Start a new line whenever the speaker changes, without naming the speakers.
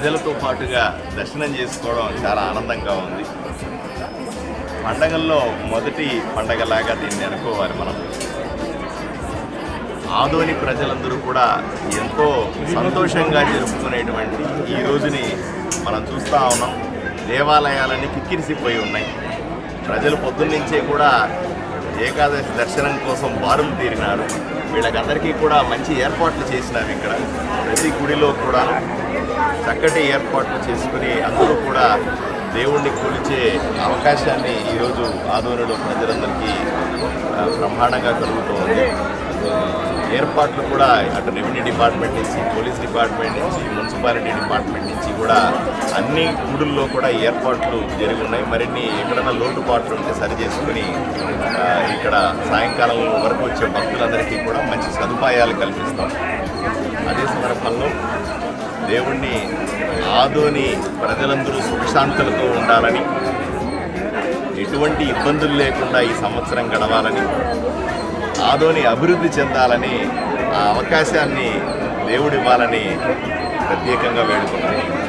ప్రజలతో పాటుగా దర్శనం చేసుకోవడం చాలా ఆనందంగా ఉంది. పండగల్లో మొదటి పండగలాగా దీన్ని అనుకోవాలి మనం. ఆదోని ప్రజలందరూ కూడా ఎంతో సంతోషంగా జరుపుకునేటువంటి ఈ రోజుని మనం చూస్తూ ఉన్నాం. దేవాలయాలన్నీ కిక్కిరిసిపోయి ఉన్నాయి. ప్రజలు పొద్దున్నుంచే కూడా ఏకాదశి దర్శనం కోసం బారులు తీరినారు. వీళ్ళకందరికీ కూడా మంచి ఏర్పాట్లు చేసినారు ఇక్కడ. ప్రతి గుడిలో కూడా చక్కటి ఏర్పాట్లు చేసుకుని అందరూ కూడా దేవుణ్ణి కొలిచే అవకాశాన్ని ఈరోజు ఆధ్వర్యంలో ప్రజలందరికీ బ్రహ్మాండంగా కలుగుతోంది ఏర్పాట్లు కూడా అటు రెవెన్యూ డిపార్ట్మెంట్ నుంచి పోలీస్ డిపార్ట్మెంట్ నుంచి మున్సిపాలిటీ డిపార్ట్మెంట్ నుంచి కూడా అన్ని గుడుల్లో కూడా ఏర్పాట్లు జరిగి ఉన్నాయి. మరిన్ని ఎక్కడైనా లోటుపాట్లు ఉంటే సరి చేసుకుని ఇక్కడ సాయంకాలం వరకు వచ్చే భక్తులందరికీ కూడా మంచి సదుపాయాలు కల్పిస్తాం. అదే సందర్భంలో దేవుణ్ణి ఆదోని ప్రజలందరూ సుఖశాంతులతో ఉండాలని ఎటువంటి ఇబ్బందులు లేకుండా ఈ సంవత్సరం గడవాలని ఆదోని అభివృద్ధి చెందాలని ఆ అవకాశాన్ని దేవుడివ్వాలని ప్రత్యేకంగా వేడుకున్నాను